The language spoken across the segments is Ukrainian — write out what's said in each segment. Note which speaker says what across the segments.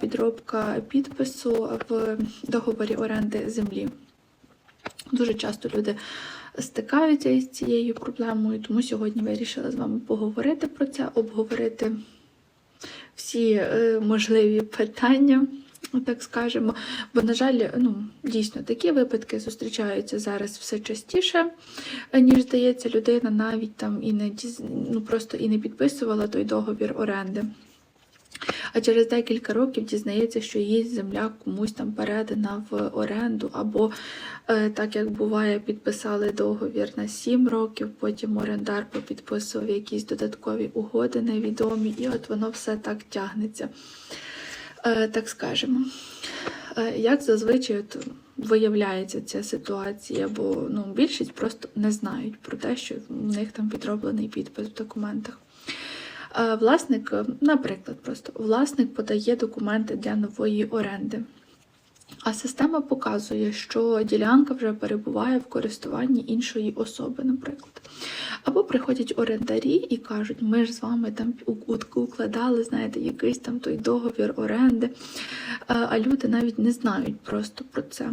Speaker 1: підробка підпису в договорі оренди землі. Дуже часто люди стикаються із цією проблемою, тому сьогодні вирішила з вами поговорити про це, обговорити всі е, можливі питання, так скажемо. Бо, на жаль, ну, дійсно такі випадки зустрічаються зараз все частіше, ніж здається, людина навіть там і не ну, просто і не підписувала той договір оренди. А через декілька років дізнається, що її земля комусь там передана в оренду, або е, так як буває, підписали договір на 7 років, потім орендар попідписував якісь додаткові угоди невідомі, і от воно все так тягнеться, е, так скажемо. Е, Як зазвичай от виявляється ця ситуація, бо ну, більшість просто не знають про те, що в них там підроблений підпис в документах. Е, Власник, е, наприклад, просто власник подає документи для нової оренди. А система показує, що ділянка вже перебуває в користуванні іншої особи, наприклад. Або приходять орендарі і кажуть, ми ж з вами там укладали, знаєте, якийсь там той договір оренди, Е, а люди навіть не знають просто про це.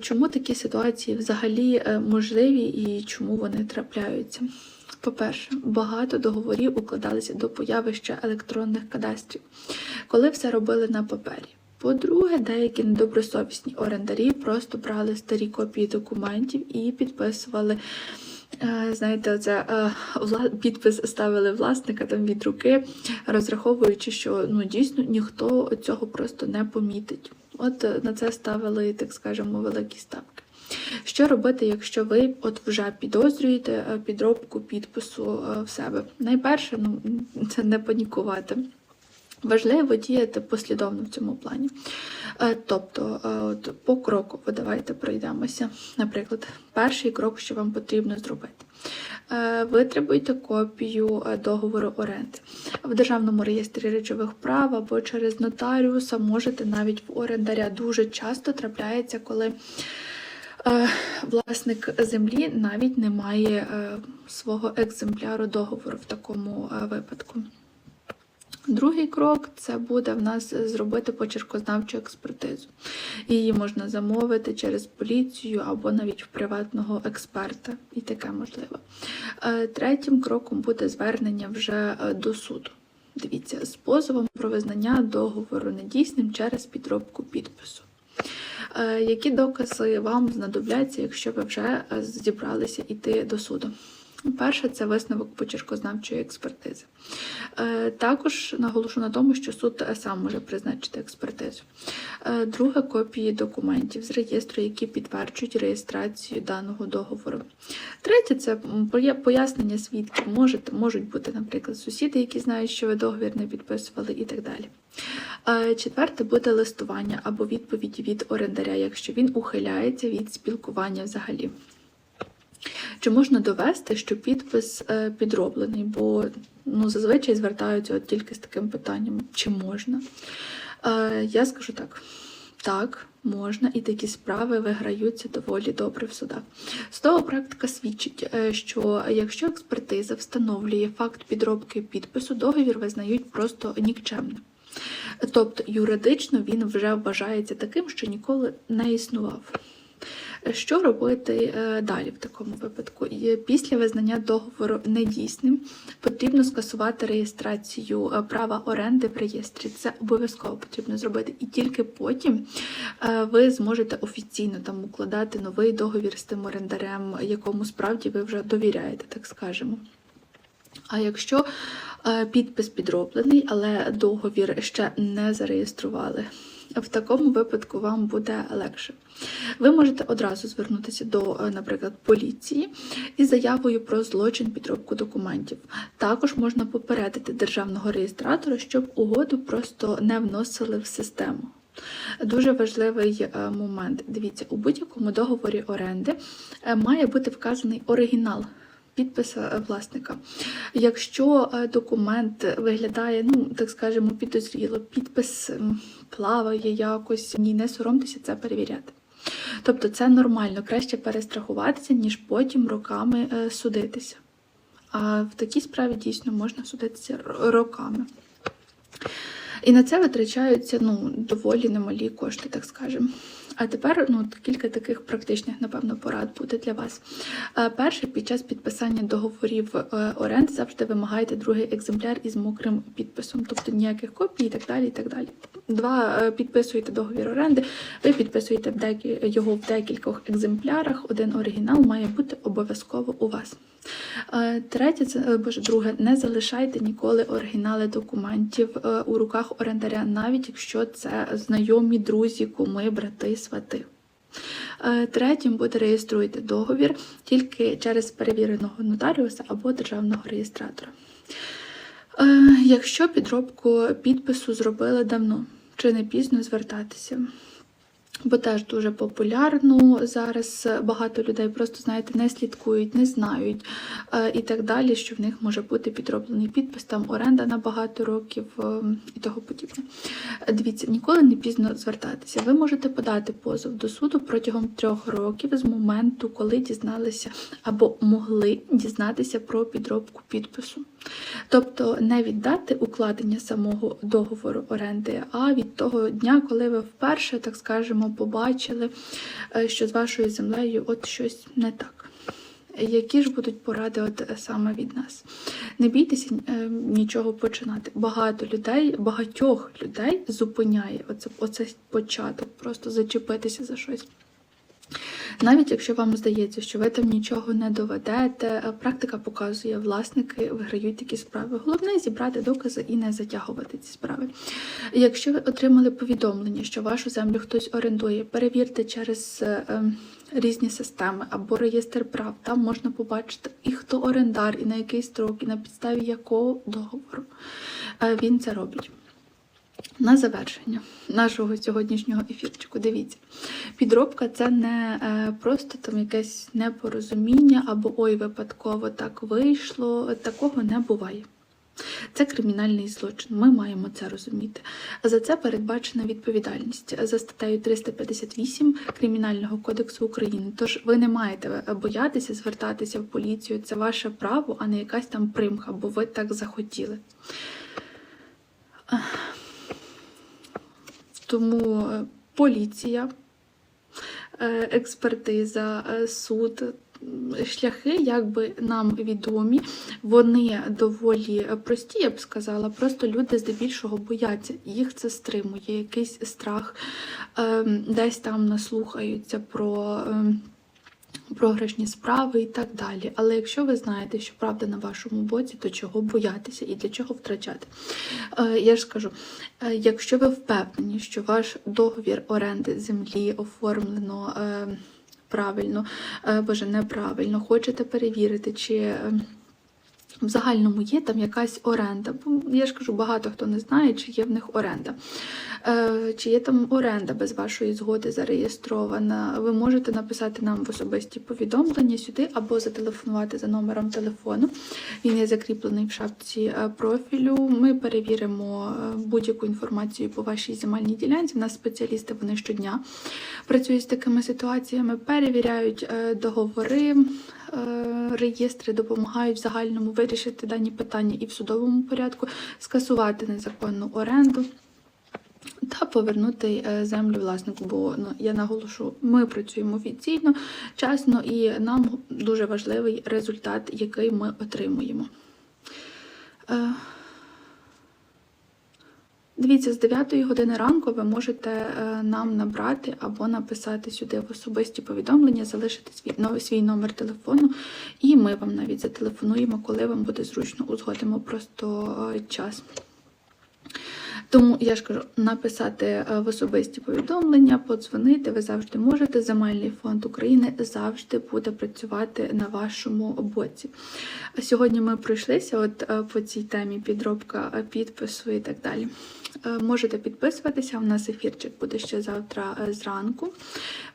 Speaker 1: Чому такі ситуації взагалі можливі і чому вони трапляються? По-перше, багато договорів укладалися до появи ще електронних кадастрів, коли все робили на папері. По-друге, деякі недобросовісні орендарі просто брали старі копії документів і підписували. е, Знаєте, оце е, підпис ставили власника там від руки, розраховуючи, що ну дійсно ніхто цього просто не помітить. От е, на це ставили, так скажемо, великі ставки. Що робити, якщо ви от вже підозрюєте е, підробку підпису е, в себе? Найперше, ну це не панікувати. Важливо діяти послідовно в цьому плані. Е, Тобто, от покроково давайте пройдемося. Наприклад, перший крок, що вам потрібно зробити. Витребуйте копію договору оренди. В Державному реєстрі речових прав або через нотаріуса можете навіть в орендаря дуже часто трапляється, коли власник землі навіть не має е, свого екземпляру договору в такому е, випадку. Другий крок це буде в нас зробити почеркознавчу експертизу. Її можна замовити через поліцію або навіть в приватного експерта, і таке можливо. Е, Третім кроком буде звернення вже е, до суду. Дивіться, з позовом про визнання договору недійсним через підробку підпису. Е, Які докази вам знадобляться, якщо ви вже е, зібралися йти до суду? Перше це висновок почеркознавчої експертизи. Е, Також наголошу на тому, що суд сам може призначити експертизу. Друге копії документів з реєстру, які підтверджують реєстрацію даного договору. Третє це пояснення свідків. Можуть бути, наприклад, сусіди, які знають, що ви договір не підписували, і так далі. Е, Четверте буде листування або відповіді від орендаря, якщо він ухиляється від спілкування взагалі. Чи можна довести, що підпис е, підроблений? Бо ну, зазвичай звертаються от тільки з таким питанням, чи можна. Е, я скажу так: так, можна, і такі справи виграються доволі добре в судах. Судова практика свідчить, що якщо експертиза встановлює факт підробки підпису, договір визнають просто нікчемним. Тобто юридично він вже вважається таким, що ніколи не існував. Що робити е, далі в такому випадку? Після визнання договору недійсним потрібно скасувати реєстрацію е, права оренди в реєстрі. Це обов'язково потрібно зробити, і тільки потім е, ви зможете офіційно там укладати новий договір з тим орендарем, якому справді ви вже довіряєте, так скажемо. А якщо підпис підроблений, але договір ще не зареєстрували, в такому випадку вам буде легше. Ви можете одразу звернутися до, е, наприклад, поліції із заявою про злочин підробку документів. Також можна попередити державного реєстратора, щоб угоду просто не вносили в систему. Дуже важливий е, момент. Дивіться, у будь-якому договорі оренди е, має бути вказаний оригінал підписа е, власника. Якщо е, документ виглядає, ну так скажемо, підозріло, підпис плаває якось, ні, не соромтеся це перевіряти. Тобто це нормально, краще перестрахуватися, ніж потім роками е, судитися. А в такій справі дійсно можна судитися роками. І на це витрачаються ну, доволі немалі кошти, так скажемо. А тепер ну, кілька таких практичних, напевно, порад буде для вас. Е, Перше, під час підписання договорів е, оренди завжди вимагайте другий екземпляр із мокрим підписом, тобто ніяких копій і так далі. і так далі. Два е, підписуєте договір оренди, ви підписуєте його в декількох екземплярах. Один оригінал має бути обов'язково у вас. Третє, це боже, друге, не залишайте ніколи оригінали документів у руках орендаря, навіть якщо це знайомі, друзі, куми, брати, свати. Е, Третім буде реєструйте договір тільки через перевіреного нотаріуса або державного реєстратора. Е, Якщо підробку підпису зробили давно, чи не пізно звертатися? Бо теж дуже популярно зараз багато людей просто знаєте не слідкують, не знають е, і так далі, що в них може бути підроблений підпис, там оренда на багато років е, і того подібне. Дивіться, ніколи не пізно звертатися. Ви можете подати позов до суду протягом трьох років з моменту, коли дізналися або могли дізнатися про підробку підпису. Тобто не від дати укладення самого договору оренди, а від того дня, коли ви вперше, так скажемо, побачили, е, що з вашою землею от щось не так. Які ж будуть поради от е, саме від нас? Не бійтеся е, нічого починати. Багато людей, багатьох людей зупиняє оце, оце початок, просто зачепитися за щось. Навіть якщо вам здається, що ви там нічого не доведете, е, практика показує, власники виграють такі справи. Головне зібрати докази і не затягувати ці справи. Якщо ви отримали повідомлення, що вашу землю хтось орендує, перевірте через е, е, різні системи або реєстр прав. Там можна побачити і хто орендар, і на який строк, і на підставі якого договору він це робить. На завершення нашого сьогоднішнього ефірчику. Дивіться, підробка це не е, просто там якесь непорозуміння або ой, випадково так вийшло. Такого не буває. Це кримінальний злочин. Ми маємо це розуміти. За це передбачена відповідальність за статтею 358 Кримінального кодексу України. Тож ви не маєте боятися звертатися в поліцію. Це ваше право, а не якась там примха, бо ви так захотіли. Тому е, поліція, е, експертиза, е, суд, шляхи, якби нам відомі, вони доволі прості, я б сказала. Просто люди здебільшого бояться, їх це стримує, якийсь страх, ем, десь там наслухаються про. Програшні справи і так далі. Але якщо ви знаєте, що правда на вашому боці, то чого боятися і для чого втрачати? Е, я ж скажу, е, якщо ви впевнені, що ваш договір оренди землі оформлено е, правильно, боже, неправильно, хочете перевірити, чи. В загальному є там якась оренда. Бо я ж кажу, багато хто не знає, чи є в них оренда. Е, чи є там оренда без вашої згоди зареєстрована. Ви можете написати нам в особисті повідомлення сюди або зателефонувати за номером телефону. Він є закріплений в шапці е, профілю. Ми перевіримо е, будь-яку інформацію по вашій земельній ділянці. У нас спеціалісти вони щодня працюють з такими ситуаціями, перевіряють е, договори. Е, Реєстри допомагають в загальному вирішити дані питання і в судовому порядку, скасувати незаконну оренду та повернути е, землю власнику. Бо ну, я наголошу, ми працюємо офіційно, чесно, і нам дуже важливий результат, який ми отримуємо. Дивіться, з 9 години ранку ви можете е, нам набрати або написати сюди в особисті повідомлення, залишити свій, свій номер телефону, і ми вам навіть зателефонуємо, коли вам буде зручно, узгодимо просто е, час. Тому я ж кажу, написати е, в особисті повідомлення, подзвонити, ви завжди можете. Земельний фонд України завжди буде працювати на вашому боці. Сьогодні ми пройшлися от е, по цій темі підробка е, підпису і так далі. Можете підписуватися. У нас ефірчик буде ще завтра зранку.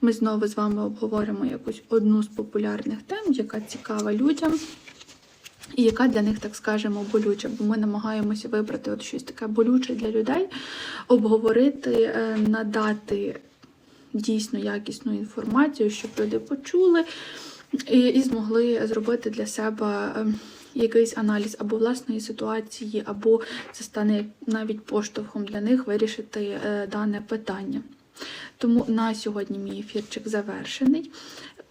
Speaker 1: Ми знову з вами обговоримо якусь одну з популярних тем, яка цікава людям. І яка для них, так скажемо, болюча, бо ми намагаємося вибрати от щось таке болюче для людей, обговорити, е, надати дійсно якісну інформацію, щоб люди почули і, і змогли зробити для себе е, якийсь аналіз або власної ситуації, або це стане навіть поштовхом для них вирішити е, дане питання. Тому на сьогодні мій ефірчик завершений.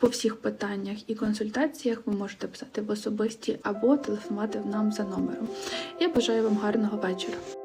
Speaker 1: По всіх питаннях і консультаціях ви можете писати в особисті або телефонувати нам за номером. Я бажаю вам гарного вечора.